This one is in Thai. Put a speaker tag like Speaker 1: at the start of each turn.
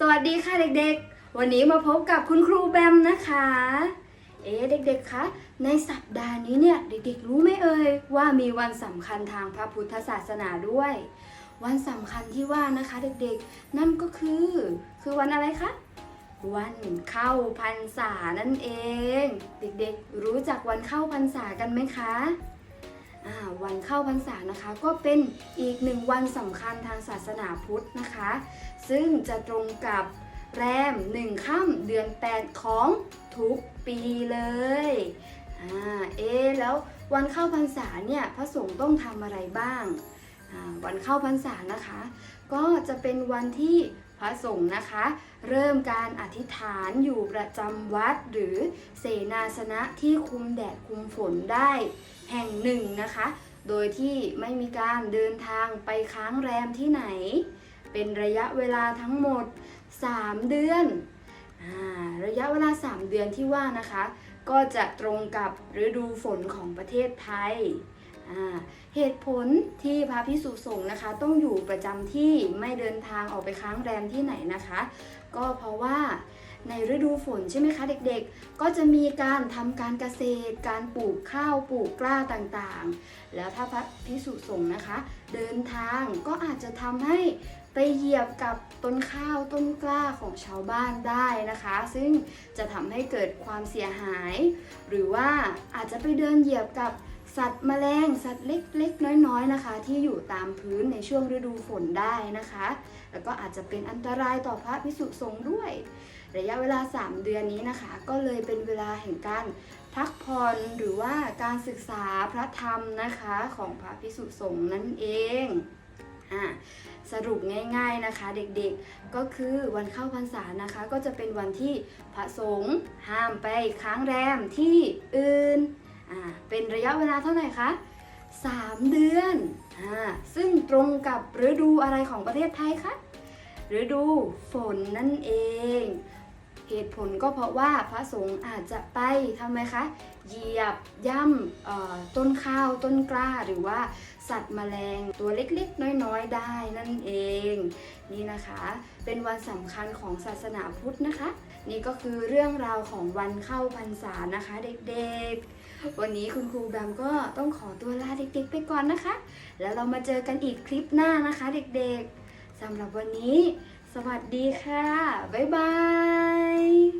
Speaker 1: สวัสดีค่ะเด็กๆ วันนี้มาพบกับคุณครูแบมนะคะ เอ๊ะเด็กๆ คะ ในสัปดาห์นี้เนี่ยเด็กๆ รู้ไหมเอ่ยว่ามีวันสำคัญทางพระพุทธศาสนาด้วย วันสำคัญที่ว่านะคะเด็กๆ นั่นก็คือ คือวันอะไรคะ วันเข้าพรรษานั่นเอง เด็กๆ รู้จักวันเข้าพรรษากันไหมคะ วันเข้าพรรษานะคะก็เป็นอีกหนึ่งวันสำคัญทางศาสนาพุทธนะคะ ซึ่งจะตรงกับแรมหนึ่งค่ำเดือน 8 ของทุกปีเลยอ่าเอ๊แล้ววันเข้าพรรษาเนี่ยพระสงฆ์ต้องทำอะไรบ้างอ่าวันเข้าพรรษานะคะ ก็จะเป็นวันที่พระสงฆ์นะคะ เริ่มการอธิษฐานอยู่ประจำวัดหรือเสนาสนะที่คุมแดดคุมฝนได้ แห่งหนึ่งนะคะ โดยที่ไม่มีการเดินทางไปค้างแรมที่ไหน เป็นระยะเวลาทั้งหมด 3 เดือนอาระยะเวลา 3 เดือนที่ว่านะคะ ก็จะตรงกับฤดูฝนของประเทศไทยอ่าเหตุผลที่พระพิสุสงฆ์นะคะ ต้องอยู่ประจำที่ไม่เดินทางออกไปค้างแรมที่ไหนนะคะ ก็เพราะว่า ในฤดูฝนใช่ไหมคะ เด็กๆ ก็จะมีการทำการเกษตร การปลูกข้าวปลูกกล้าต่างๆ แล้วถ้าพระพิสุสงฆ์นะคะ เดินทางก็อาจจะทำให้ไปเหยียบกับต้นข้าวต้นกล้าของชาวบ้านได้นะคะ ซึ่งจะทำให้เกิดความเสียหาย หรือว่าอาจจะไปเดินเหยียบกับ สัตว์แมลงสัตว์เล็กๆ น้อยๆนะคะ ที่อยู่ตามพื้นในช่วงฤดูฝนได้นะคะ แล้วก็อาจจะเป็นอันตรายต่อพระพิสุสงฆ์ด้วย ระยะเวลา 3 เดือนนี้นะคะ ก็เลยเป็นเวลาแห่งการพักผ่อนหรือว่าการศึกษาพระธรรมนะคะของพระพิสุสงฆ์นั่นเองอะสรุปง่ายๆนะคะเด็กๆก็คือวันเข้าพรรษานะคะ ก็จะเป็นวันที่พระสงฆ์ห้ามไปค้างแรมที่อื่น อ่าเป็นระยะเวลาเท่าไหร่คะ3 เดือนอ่าซึ่งตรงกับฤดูอะไรของประเทศไทยคะฤดูฝนนั่นเอง เหตุผลก็เพราะว่าพระสงฆ์อาจจะไปทำไมคะเหยียบย่ำต้นข้าวต้นกล้าหรือว่าสัตว์แมลงตัวเล็กๆ น้อยๆ ได้นั่นเอง นี่นะคะ เป็นวันสำคัญของศาสนาพุทธนะคะ นี่ก็คือเรื่องราวของวันเข้าพรรษานะคะเด็กๆ วันนี้คุณครูแบมก็ต้องขอตัวลาเด็กๆ ไปก่อนนะคะ แล้วเรามาเจอกันอีกคลิปหน้านะคะเด็กๆสำหรับวันนี้ สวัสดีค่ะ บ๊ายบาย